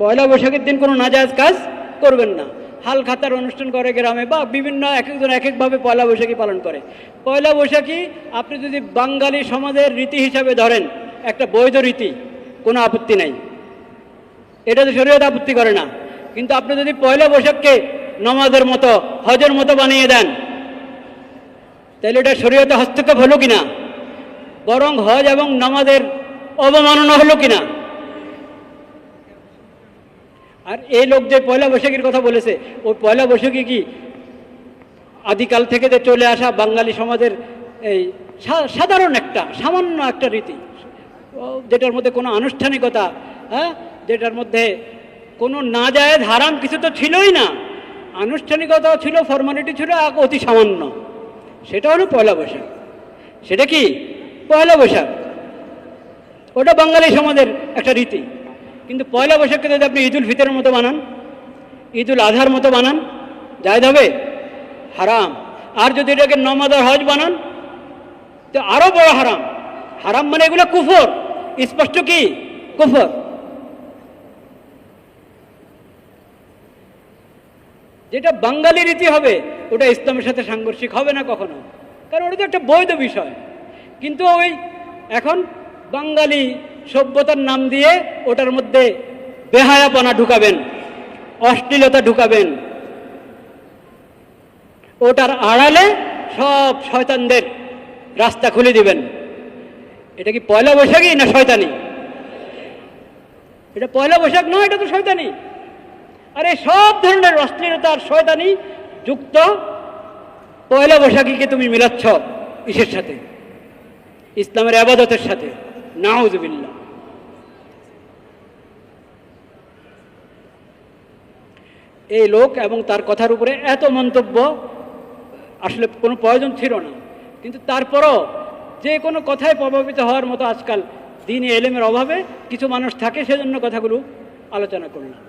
পয়লা বৈশাখের দিন কোনো নাজায়জ কাজ করবেন না। হাল খাতার অনুষ্ঠান করে গ্রামে বা বিভিন্ন এক একজন এক একভাবে পয়লা বৈশাখী পালন করে। পয়লা বৈশাখী আপনি যদি বাঙালি সমাজের রীতি হিসাবে ধরেন, একটা বৈধ রীতি, কোনো আপত্তি নাই। এটা তো শরীয়ত আপত্তি করে না। কিন্তু আপনি যদি পয়লা বৈশাখকে নমাজের মতো, হজের মতো বানিয়ে দেন, তাহলে এটা শরীয়তে হস্তক্ষেপ হলো কিনা? বরং হজ এবং নামাজের অবমাননা হলো কিনা? আর এই লোক যে পয়লা বৈশাখীর কথা বলেছে, ওই পয়লা বৈশাখী কি আদিকাল থেকে যে চলে আসা বাঙালি সমাজের এই সাধারণ একটা, সামান্য একটা রীতি যেটার মধ্যে কোনো আনুষ্ঠানিকতা হ্যাঁ? যেটার মধ্যে কোনো না যায় হারাম কিছু তো ছিলই না। আনুষ্ঠানিকতা ছিল ফর্মালিটি ছিল অতি সামান্য। সেটা হলো পয়লা বৈশাখ। সেটা কি? পয়লা বৈশাখ। ওটা বাঙালি সমাজের একটা রীতি। কিন্তু পয়লা বৈশাখকে যদি আপনি ঈদুল ফিতরের মতো বানান, ঈদুল আজহার মতো বানান, জায়দ হবে? হারাম। আর যদি এটাকে নমাদার হজ বানান, তো আরও বড় হারাম। হারাম মানে এগুলো কুফর। স্পষ্ট কি? কুফর। যেটা বাঙালি রীতি হবে, ওটা ইসলামের সাথে সাংঘর্ষিক হবে না কখনো। কারণ ওটা তো একটা বৈধ বিষয়। কিন্তু ওই এখন বাঙালি সভ্যতার নাম দিয়ে ওটার মধ্যে বেহায়াপনা ঢুকাবেন, অশ্লীলতা ঢুকাবেন। ওটার আড়ালে সব শয়তানদের রাস্তা খুলে দিবেন। এটা কি পয়লা বৈশাখী না শয়তানি? এটা পয়লা বৈশাখ নয়, এটা তো শয়তানি। আরে সব ধরনের অশ্লীলতা আর শয়তানি যুক্ত পয়লা বৈশাখীকে তুমি মিলাচ্ছ ইসের সাথে, ইসলামের আবাদতের সাথে। নাউজবিল্লা এই লোক এবং তার কথার উপরে এত মন্তব্য, আসলে কোনো প্রয়োজন ছিল না। কিন্তু তারপরও যে কোনো কথায় প্রভাবিত হওয়ার মতো আজকাল দিন এলেমের অভাবে কিছু মানুষ থাকে, সেজন্য কথাগুলো আলোচনা করলাম।